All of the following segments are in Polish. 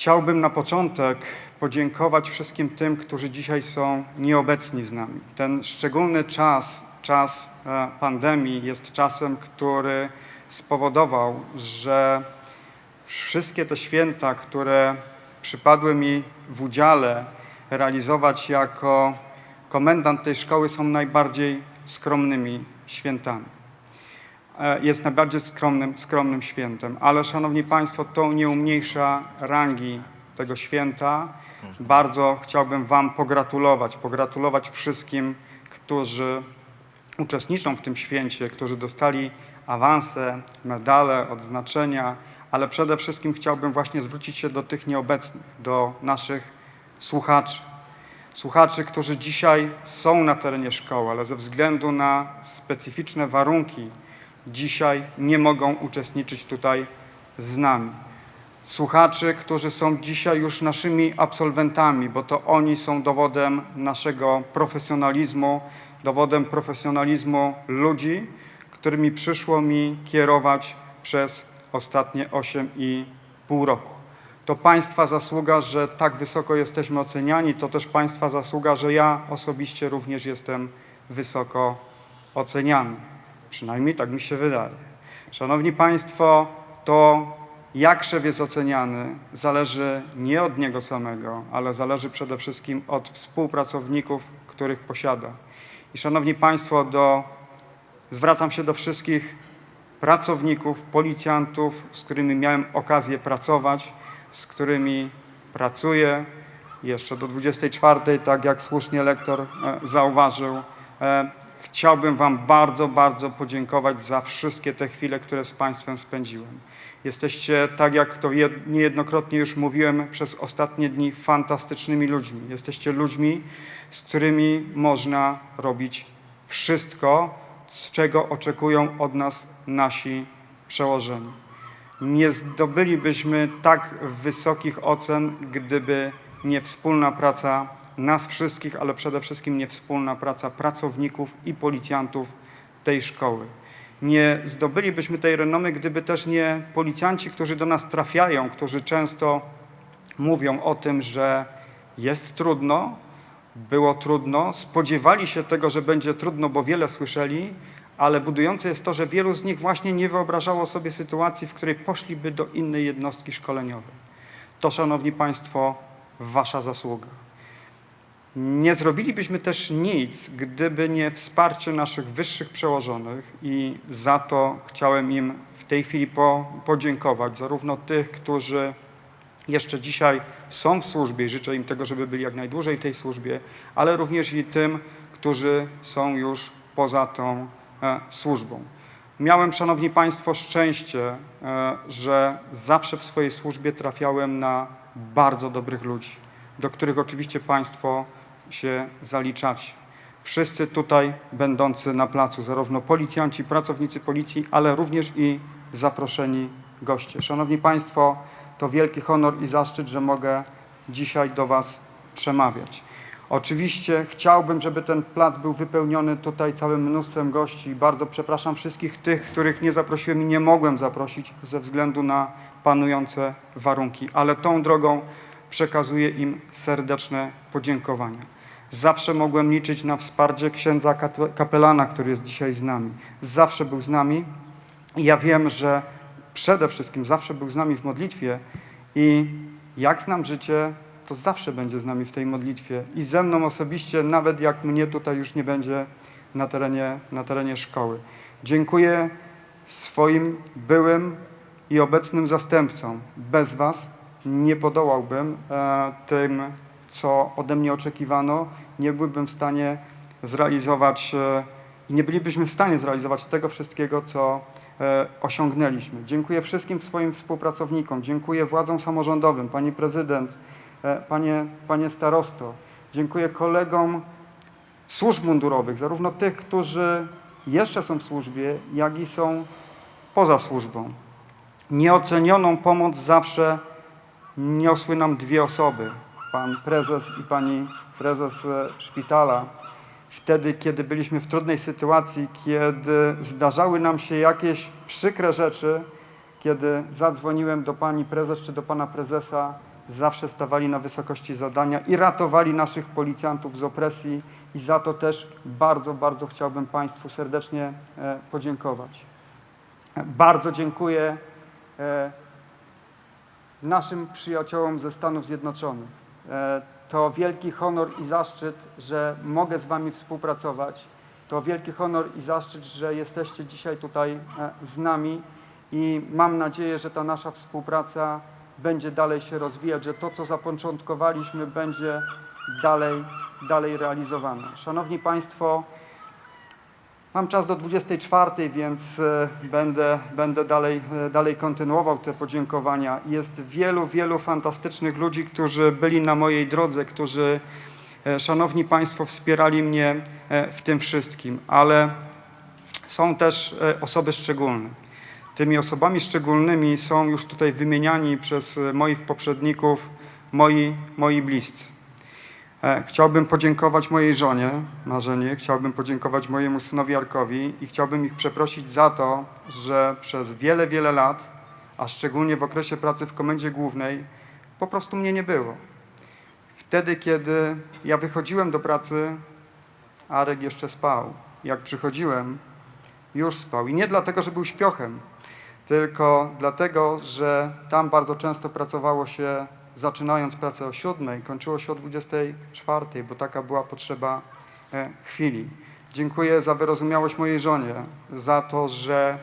Chciałbym na początek podziękować wszystkim tym, którzy dzisiaj są nieobecni z nami. Ten szczególny czas, czas e, pandemii, jest czasem, który spowodował, że wszystkie te święta, które przypadły mi w udziale realizować jako komendant tej szkoły, są najbardziej skromnymi świętami. E, Jest najbardziej skromnym, skromnym świętem, ale Szanowni Państwo, to nie umniejsza rangi tego święta. Bardzo chciałbym Wam pogratulować, pogratulować wszystkim, którzy uczestniczą w tym święcie, którzy dostali awanse, medale, odznaczenia, ale przede wszystkim chciałbym właśnie zwrócić się do tych nieobecnych, do naszych słuchaczy. Słuchaczy, którzy dzisiaj są na terenie szkoły, ale ze względu na specyficzne warunki dzisiaj nie mogą uczestniczyć tutaj z nami. Słuchaczy, którzy są dzisiaj już naszymi absolwentami, bo to oni są dowodem naszego profesjonalizmu, dowodem profesjonalizmu ludzi, którymi przyszło mi kierować przez ostatnie 8,5 roku. To Państwa zasługa, że tak wysoko jesteśmy oceniani, to też Państwa zasługa, że ja osobiście również jestem wysoko oceniany. Przynajmniej tak mi się wydaje. Szanowni Państwo, to jak szef jest oceniany, zależy nie od niego samego, ale zależy przede wszystkim od współpracowników, których posiada. I Szanowni Państwo, do, zwracam się do wszystkich pracowników, policjantów, z którymi miałem okazję pracować, z którymi pracuję jeszcze do 24, tak jak słusznie lektor e, zauważył. Chciałbym Wam bardzo, bardzo podziękować za wszystkie te chwile, które z Państwem spędziłem. Jesteście, tak jak to jed- niejednokrotnie już mówiłem, przez ostatnie dni fantastycznymi ludźmi. Jesteście ludźmi, z którymi można robić wszystko, z czego oczekują od nas nasi przełożeni. Nie zdobylibyśmy tak wysokich ocen, gdyby nie wspólna praca nas wszystkich, ale przede wszystkim nie wspólna praca pracowników i policjantów tej szkoły. Nie zdobylibyśmy tej renomy, gdyby też nie policjanci, którzy do nas trafiają, którzy często mówią o tym, że jest trudno, było trudno, spodziewali się tego, że będzie trudno, bo wiele słyszeli, ale budujące jest to, że wielu z nich właśnie nie wyobrażało sobie sytuacji, w której poszliby do innej jednostki szkoleniowej. To, Szanowni Państwo, Wasza zasługa. Nie zrobilibyśmy też nic, gdyby nie wsparcie naszych wyższych przełożonych i za to chciałem im w tej chwili po, podziękować, zarówno tych, którzy jeszcze dzisiaj są w służbie i życzę im tego, żeby byli jak najdłużej w tej służbie, ale również i tym, którzy są już poza tą e, służbą. Miałem, Szanowni Państwo, szczęście, e, że zawsze w swojej służbie trafiałem na bardzo dobrych ludzi, do których oczywiście Państwo się zaliczacie. Wszyscy tutaj będący na placu, zarówno policjanci, pracownicy policji, ale również i zaproszeni goście. Szanowni Państwo, to wielki honor i zaszczyt, że mogę dzisiaj do Was przemawiać. Oczywiście chciałbym, żeby ten plac był wypełniony tutaj całym mnóstwem gości. Bardzo przepraszam wszystkich tych, których nie zaprosiłem i nie mogłem zaprosić ze względu na panujące warunki, ale tą drogą przekazuję im serdeczne podziękowania. Zawsze mogłem liczyć na wsparcie księdza kapelana, który jest dzisiaj z nami. Zawsze był z nami i ja wiem, że przede wszystkim zawsze był z nami w modlitwie i jak znam życie, to zawsze będzie z nami w tej modlitwie i ze mną osobiście, nawet jak mnie tutaj już nie będzie na terenie, na terenie szkoły. Dziękuję swoim byłym i obecnym zastępcom. Bez Was nie podołałbym e, tym, co ode mnie oczekiwano, nie byłbym w stanie zrealizować e, i nie bylibyśmy w stanie zrealizować tego wszystkiego, co e, osiągnęliśmy. Dziękuję wszystkim swoim współpracownikom, dziękuję władzom samorządowym, pani prezydent, e, panie, panie starosto, dziękuję kolegom służb mundurowych, zarówno tych, którzy jeszcze są w służbie, jak i są poza służbą. Nieocenioną pomoc zawsze niosły nam dwie osoby, pan prezes i pani prezes e, szpitala. Wtedy, kiedy byliśmy w trudnej sytuacji, kiedy zdarzały nam się jakieś przykre rzeczy, kiedy zadzwoniłem do pani prezes czy do pana prezesa zawsze stawali na wysokości zadania i ratowali naszych policjantów z opresji i za to też bardzo, bardzo chciałbym Państwu serdecznie e, podziękować. Bardzo dziękuję e, naszym przyjaciołom ze Stanów Zjednoczonych. To wielki honor i zaszczyt, że mogę z Wami współpracować. To wielki honor i zaszczyt, że jesteście dzisiaj tutaj e, z nami i mam nadzieję, że ta nasza współpraca będzie dalej się rozwijać, że to, co zapoczątkowaliśmy, będzie dalej, dalej realizowane. Szanowni Państwo, Mam czas do 24, więc e, będę, będę dalej, e, dalej kontynuował te podziękowania. Jest wielu, wielu fantastycznych ludzi, którzy byli na mojej drodze, którzy, e, szanowni Państwo, wspierali mnie w tym wszystkim, ale są też osoby szczególne. Tymi osobami szczególnymi są już tutaj wymieniani przez moich poprzedników moi, moi bliscy. E, Chciałbym podziękować mojej żonie Marzenie, chciałbym podziękować mojemu synowi Arkowi i chciałbym ich przeprosić za to, że przez wiele, wiele lat, a szczególnie w okresie pracy w Komendzie Głównej, po prostu mnie nie było. Wtedy, kiedy ja wychodziłem do pracy, Arek jeszcze spał. Jak przychodziłem, już spał. I nie dlatego, że był śpiochem, tylko dlatego, że tam bardzo często pracowało się, zaczynając pracę o siódmej, kończyło się o 24, bo taka była potrzeba e, chwili. Dziękuję za wyrozumiałość mojej żonie, za to, że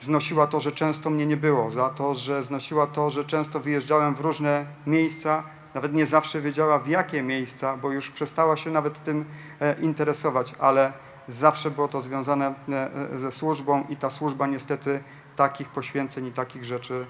znosiła to, że często mnie nie było, za to, że znosiła to, że często wyjeżdżałem w różne miejsca, nawet nie zawsze wiedziała w jakie miejsca, bo już przestała się nawet tym e, interesować, ale zawsze było to związane e, ze służbą i ta służba niestety takich poświęceń i takich rzeczy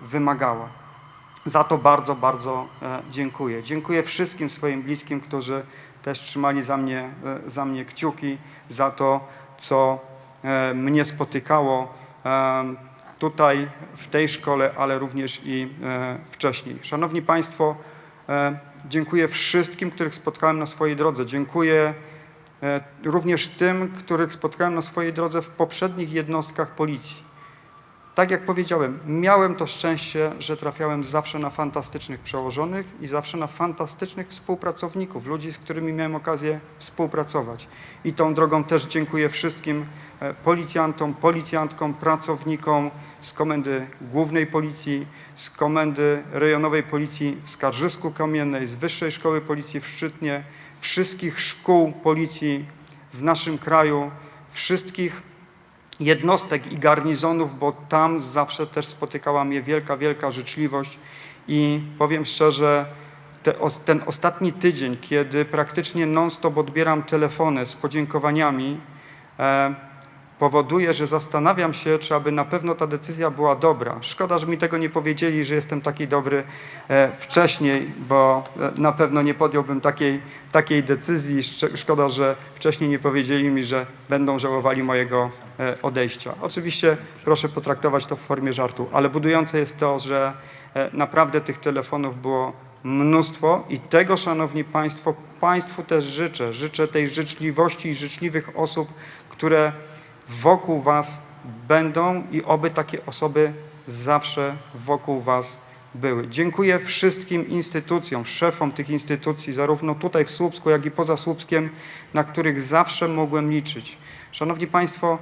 wymagała. Za to bardzo, bardzo e, dziękuję. Dziękuję wszystkim swoim bliskim, którzy też trzymali za mnie, e, za mnie kciuki, za to, co e, mnie spotykało tutaj w tej szkole, ale również i wcześniej. Szanowni Państwo, dziękuję wszystkim, których spotkałem na swojej drodze. Dziękuję również tym, których spotkałem na swojej drodze w poprzednich jednostkach policji. Tak jak powiedziałem, miałem to szczęście, że trafiałem zawsze na fantastycznych przełożonych i zawsze na fantastycznych współpracowników, ludzi, z którymi miałem okazję współpracować. I tą drogą też dziękuję wszystkim e, policjantom, policjantkom, pracownikom z Komendy Głównej Policji, z Komendy Rejonowej Policji w Skarżysku Kamiennej, z Wyższej Szkoły Policji w Szczytnie, wszystkich szkół policji w naszym kraju, wszystkich jednostek i garnizonów, bo tam zawsze też spotykała mnie wielka, wielka życzliwość. I powiem szczerze, te, ten ostatni tydzień, kiedy praktycznie non-stop odbieram telefony z podziękowaniami, e, powoduje, że zastanawiam się, czy aby na pewno ta decyzja była dobra. Szkoda, że mi tego nie powiedzieli, że jestem taki dobry e, wcześniej, bo e, na pewno nie podjąłbym takiej, takiej decyzji. Szkoda, że wcześniej nie powiedzieli mi, że będą żałowali mojego e, odejścia. Oczywiście proszę potraktować to w formie żartu, ale budujące jest to, że naprawdę tych telefonów było mnóstwo i tego, Szanowni Państwo, Państwu też życzę. Życzę tej życzliwości i życzliwych osób, które wokół Was będą i oby takie osoby zawsze wokół Was były. Dziękuję wszystkim instytucjom, szefom tych instytucji, zarówno tutaj w Słupsku, jak i poza Słupskiem, na których zawsze mogłem liczyć. Szanowni Państwo,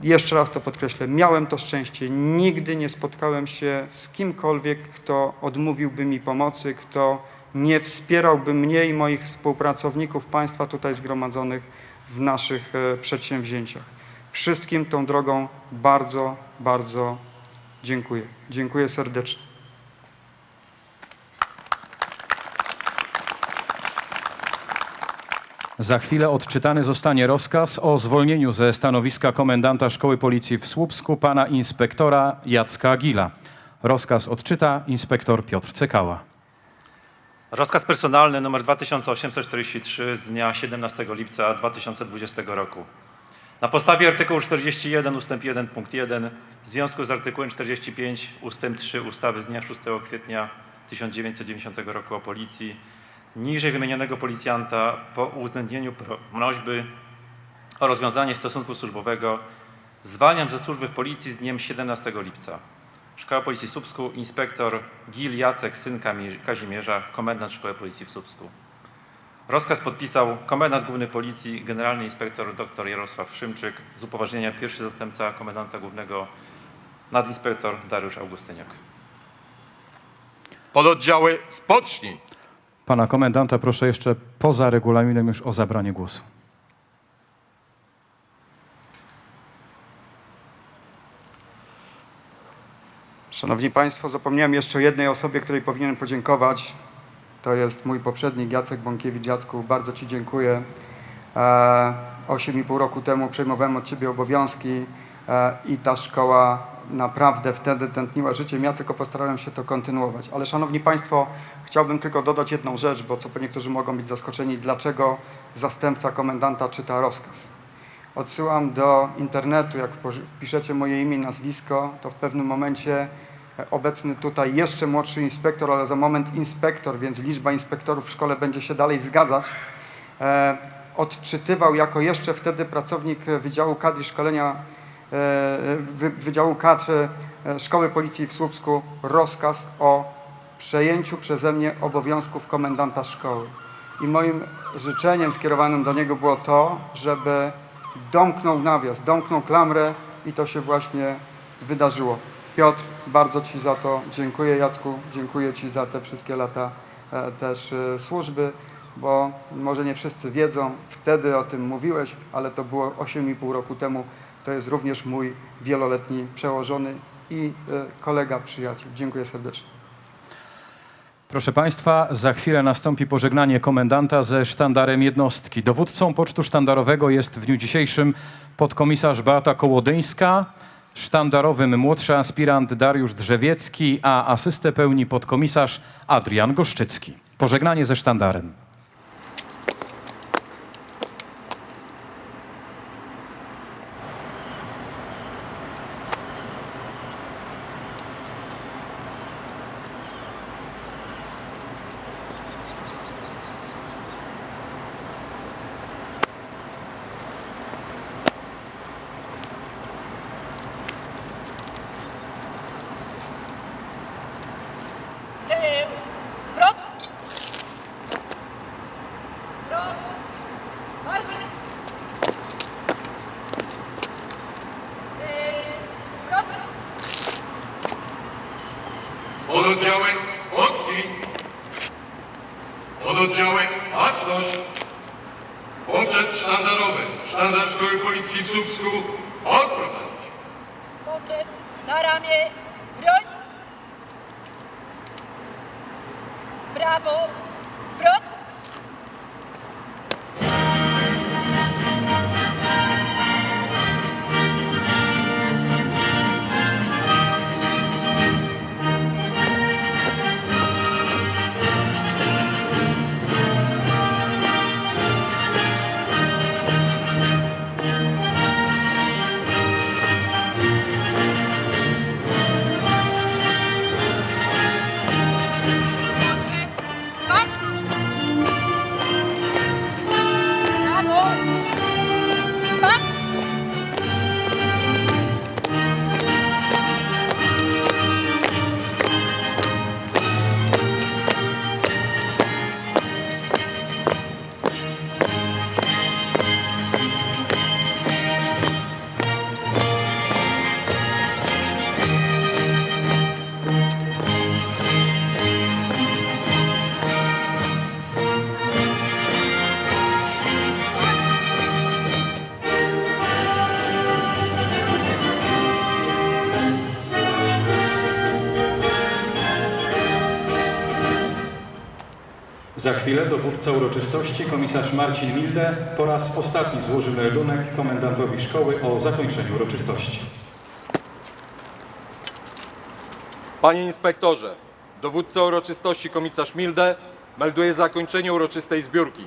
jeszcze raz to podkreślę, miałem to szczęście. Nigdy nie spotkałem się z kimkolwiek, kto odmówiłby mi pomocy, kto nie wspierałby mnie i moich współpracowników państwa tutaj zgromadzonych w naszych e, przedsięwzięciach. Wszystkim tą drogą bardzo, bardzo dziękuję. Dziękuję serdecznie. Za chwilę odczytany zostanie rozkaz o zwolnieniu ze stanowiska komendanta Szkoły Policji w Słupsku pana inspektora Jacka Gila. Rozkaz odczyta inspektor Piotr Cekała. Rozkaz personalny nr 2843 z dnia 17 lipca 2020 roku. Na podstawie artykułu 41 ust. 1 punkt 1 w związku z artykułem 45 ust. 3 ustawy z dnia 6 kwietnia 1990 roku o policji niżej wymienionego policjanta po uwzględnieniu pro- prośby o rozwiązanie stosunku służbowego zwalniam ze służby w policji z dniem 17 lipca. Szkoła Policji w Słupsku, inspektor Gil Jacek, syn Kazimierza, komendant Szkoły Policji w Słupsku. Rozkaz podpisał komendant główny Policji, generalny inspektor dr Jarosław Szymczyk, z upoważnienia pierwszy zastępca komendanta głównego nadinspektor Dariusz Augustyniak. Pododdziały spocznij. Pana komendanta proszę jeszcze poza regulaminem już o zabranie głosu. Szanowni Państwo, zapomniałem jeszcze o jednej osobie, której powinienem podziękować. To jest mój poprzednik Jacek Bąkiewicz. Jacku, bardzo Ci dziękuję. E, Osiem i pół roku temu przejmowałem od Ciebie obowiązki e, i ta szkoła naprawdę wtedy tętniła życiem. Ja tylko postarałem się to kontynuować. Ale Szanowni Państwo, chciałbym tylko dodać jedną rzecz, bo co niektórzy mogą być zaskoczeni, dlaczego zastępca komendanta czyta rozkaz. Odsyłam do internetu, jak wpiszecie moje imię i nazwisko, to w pewnym momencie obecny tutaj jeszcze młodszy inspektor, ale za moment inspektor, więc liczba inspektorów w szkole będzie się dalej zgadzać, e, odczytywał jako jeszcze wtedy pracownik Wydziału Kadr i Szkolenia e, Wy- Wydziału Kadr e, Szkoły Policji w Słupsku rozkaz o przejęciu przeze mnie obowiązków komendanta szkoły. I moim życzeniem skierowanym do niego było to, żeby domknął nawias, domknął klamrę i to się właśnie wydarzyło. Piotr, bardzo Ci za to dziękuję. Jacku, dziękuję Ci za te wszystkie lata e, też e, służby, bo może nie wszyscy wiedzą, wtedy o tym mówiłeś, ale to było 8,5 roku temu. To jest również mój wieloletni przełożony i e, kolega, przyjaciel. Dziękuję serdecznie. Proszę Państwa, za chwilę nastąpi pożegnanie komendanta ze sztandarem jednostki. Dowódcą pocztu sztandarowego jest w dniu dzisiejszym podkomisarz Beata Kołodyńska, sztandarowym młodszy aspirant Dariusz Drzewiecki, a asystę pełni podkomisarz Adrian Goszczycki. Pożegnanie ze sztandarem. Zwrot. Roz. Marsz. Zwrot. Pododdziały spocznij. Pododdziały baczność. Poczet sztandarowy. Sztandar Szkoły Policji w Słupsku odprowadzić. Poczet. Na ramię. Broń. Bravo! Za chwilę dowódca uroczystości, komisarz Marcin Milde, po raz ostatni złoży meldunek komendantowi szkoły o zakończeniu uroczystości. Panie inspektorze, dowódca uroczystości komisarz Milde melduje zakończenie uroczystej zbiórki.